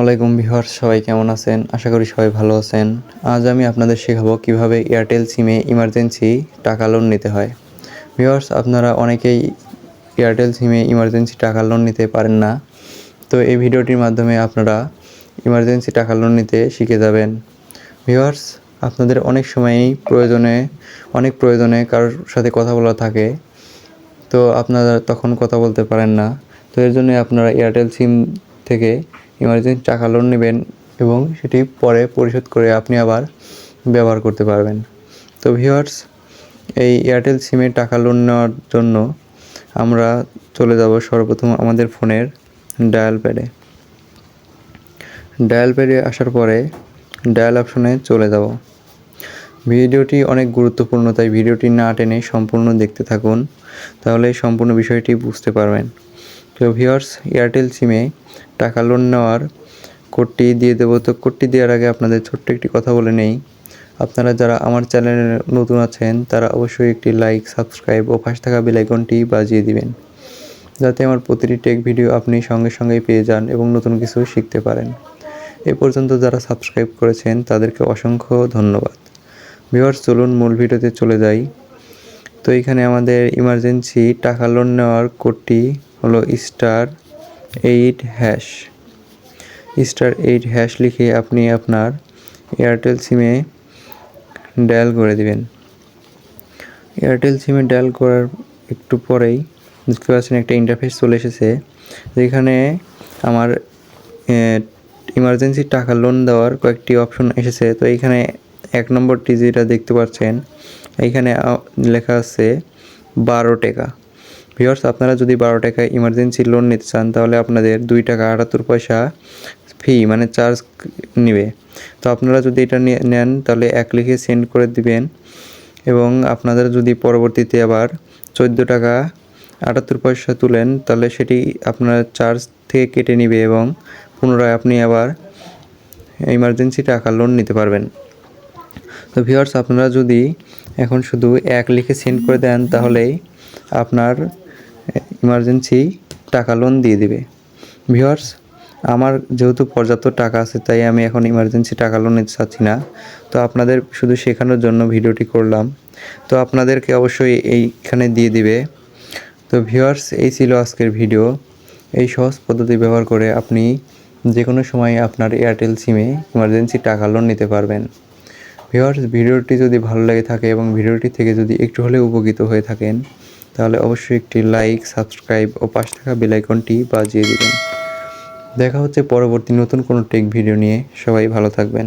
আলাইকুম বিহার সবাই কেমন আছেন? আশা করি সবাই ভালো আছেন। আজ আমি আপনাদের শেখাবো কীভাবে এয়ারটেল সিমে ইমার্জেন্সি টাকা লোন নিতে হয়। ভিউয়ার্স, আপনারা অনেকেই এয়ারটেল সিমে ইমার্জেন্সি টাকা লোন নিতে পারেন না। তো এই ভিডিওটির মাধ্যমে আপনারা ইমার্জেন্সি টাকা লোন নিতে শিখে যাবেন। ভিউয়ার্স, আপনাদের অনেক সময়ই প্রয়োজনে, অনেক প্রয়োজনে কারোর সাথে কথা বলা থাকে। তো আপনারা তখন কথা বলতে পারেন না। তো এর জন্য আপনারা এয়ারটেল সিম থেকে ইমার্জেন্সি টাকা লোন নেবেন এবং সেটি পরে পরিশোধ করে আপনি আবার ব্যবহার করতে পারবেন। তো ভিউয়ার্স এই এয়ারটেল সিমে টাকা লোন নেওয়ার জন্য আমরা চলে যাব সর্বপ্রথম আমাদের ফোনের ডায়াল প্যাডে ডায়াল প্যাডে আসার পরে ডায়াল অপশনে চলে যাব। ভিডিওটি অনেক গুরুত্বপূর্ণ, তাই ভিডিওটি না টেনে সম্পূর্ণ দেখতে থাকুন, তাহলে সম্পূর্ণ বিষয়টি বুঝতে পারবেন। তো ভিউয়ার্স এয়ারটেল সিমে টাকা লোন নেওয়ার কোডটি দিয়ে দেবো। তো কোডটি দেওয়ার আগে আপনাদের ছোট্ট একটি কথা বলে নেই। আপনারা যারা আমার চ্যানেলে নতুন আছেন, তারা অবশ্যই একটি লাইক সাবস্ক্রাইব ও পাশে থাকা বেলাইকনটি বাজিয়ে দিবেন। যাতে আমার প্রতিটি টেক ভিডিও আপনি সঙ্গে সঙ্গেই পেয়ে যান এবং নতুন কিছু শিখতে পারেন। এ পর্যন্ত যারা সাবস্ক্রাইব করেছেন, তাদেরকে অসংখ্য ধন্যবাদ। ভিউয়ার্স, চলুন মূল ভিডিওতে চলে যাই। তো এখানে আমাদের ইমার্জেন্সি টাকা লোন নেওয়ার কোডটি হলো star eight hash star eight hash লিখে আপনি আপনার এয়ারটেল সিমে ডায়াল করে দিবেন। এয়ারটেল সিমে ডায়াল করার একটু পরেই দেখতে পাচ্ছেন একটা ইন্টারফেস চলে এসেছে, যেখানে আমার ইমার্জেন্সি টাকা লোন দেওয়ার কয়েকটি অপশন এসেছে। তো এইখানে এক নম্বরটি যেটা দেখতে পাচ্ছেন এইখানে লেখা আছে বারো টাকা। ভিওর্স আপনারা যদি বারো টাকা ইমার্জেন্সি লোন নিতে চান, তাহলে আপনাদের দুই টাকা আটাত্তর পয়সা ফি মানে চার্জ নেবে। তো আপনারা যদি এটা নেন, তাহলে এক লিখে সেন্ড করে দিবেন। এবং আপনাদের যদি পরবর্তীতে আবার চোদ্দ টাকা আটাত্তর পয়সা তুলেন, তাহলে সেটি আপনার চার্জ থেকে কেটে নেবে এবং পুনরায় আপনি আবার ইমার্জেন্সি টাকা লোন নিতে পারবেন। তো ভিউয়ার্স আপনারা যদি এখন শুধু এক লিখে সেন্ড করে দেন, তাহলেই আপনার ইমার্জেন্সি টাকা লোন দিয়ে দিবে। ভিউয়ার্স আমার যেহেতু পর্যাপ্ত টাকা আছে, তাই আমি এখন ইমার্জেন্সি টাকা লোন নিতে চাচ্ছি না। তো আপনাদের শুধু শেখানোর জন্য ভিডিওটি করলাম। তো আপনাদেরকে অবশ্যই এইখানে দিয়ে দিবে। তো ভিউয়ার্স এই ছিল আজকের ভিডিও। এই সহজ পদ্ধতি ব্যবহার করে আপনি যে কোনো সময় আপনার এয়ারটেল সিমে ইমার্জেন্সি টাকা লোন নিতে পারবেন। ভিউয়ার্স ভিডিওটি যদি ভালো লাগে থাকে এবং ভিডিওটি থেকে যদি একটু হলেও উপকৃত হয়ে থাকেন তাহলে অবশ্যই একটি লাইক সাবস্ক্রাইব ও পাশে থাকা বেলাইকনটি বাজিয়ে দেবেন। দেখা হচ্ছে পরবর্তী নতুন কোনো টেক ভিডিও নিয়ে। সবাই ভালো থাকবেন।